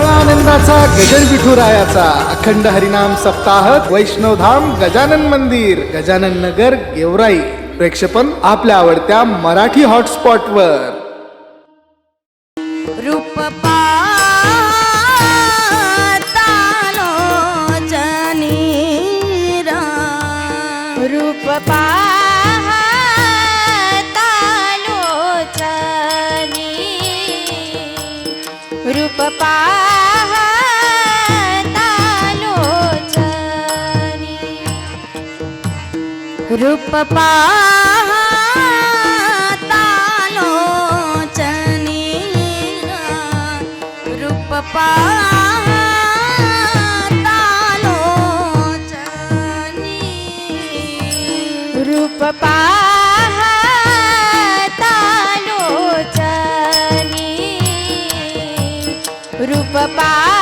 आनंदाचा गजन विठुरायाचा अखंड हरिनाम सप्ताह वैष्णवधाम गजानन मंदिर गजानन नगर गेवराई. प्रेक्षपण आपल्या आवडत्या मराठी हॉटस्पॉट वर રૂપ પાતાલો ચની રૂપ પાતાલો ચની રૂપ પા રૂપ પા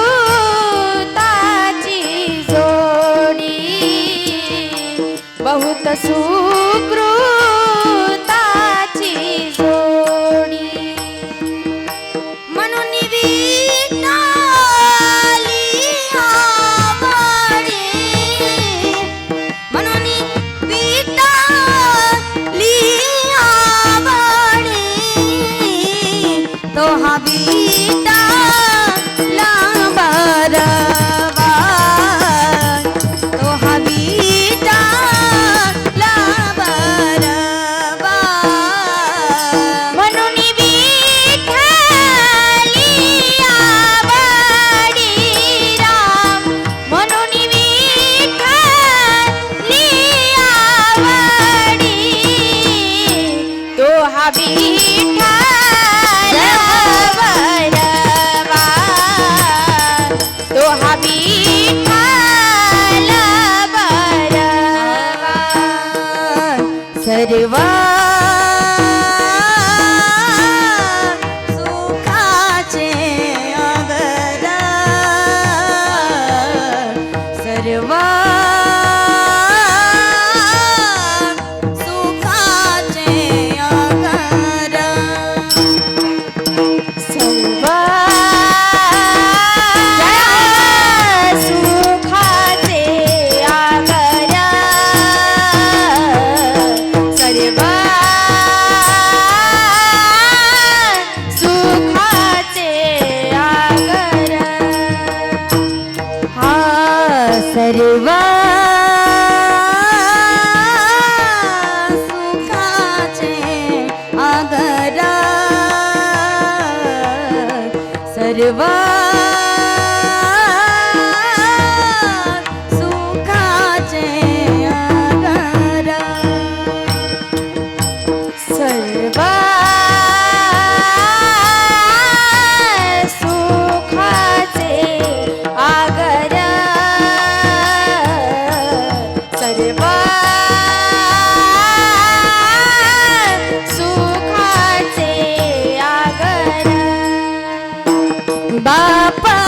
sou goodbye Papa.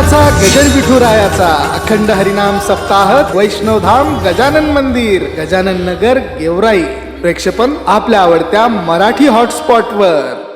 विठ्ठलाचा गजन विठुरायाचा अखंड हरिनाम सप्ताह वैष्णवधाम गजानन मंदिर गजानन नगर गेवराई. प्रेक्षपण आपल्या आवडत्या मराठी हॉटस्पॉटवर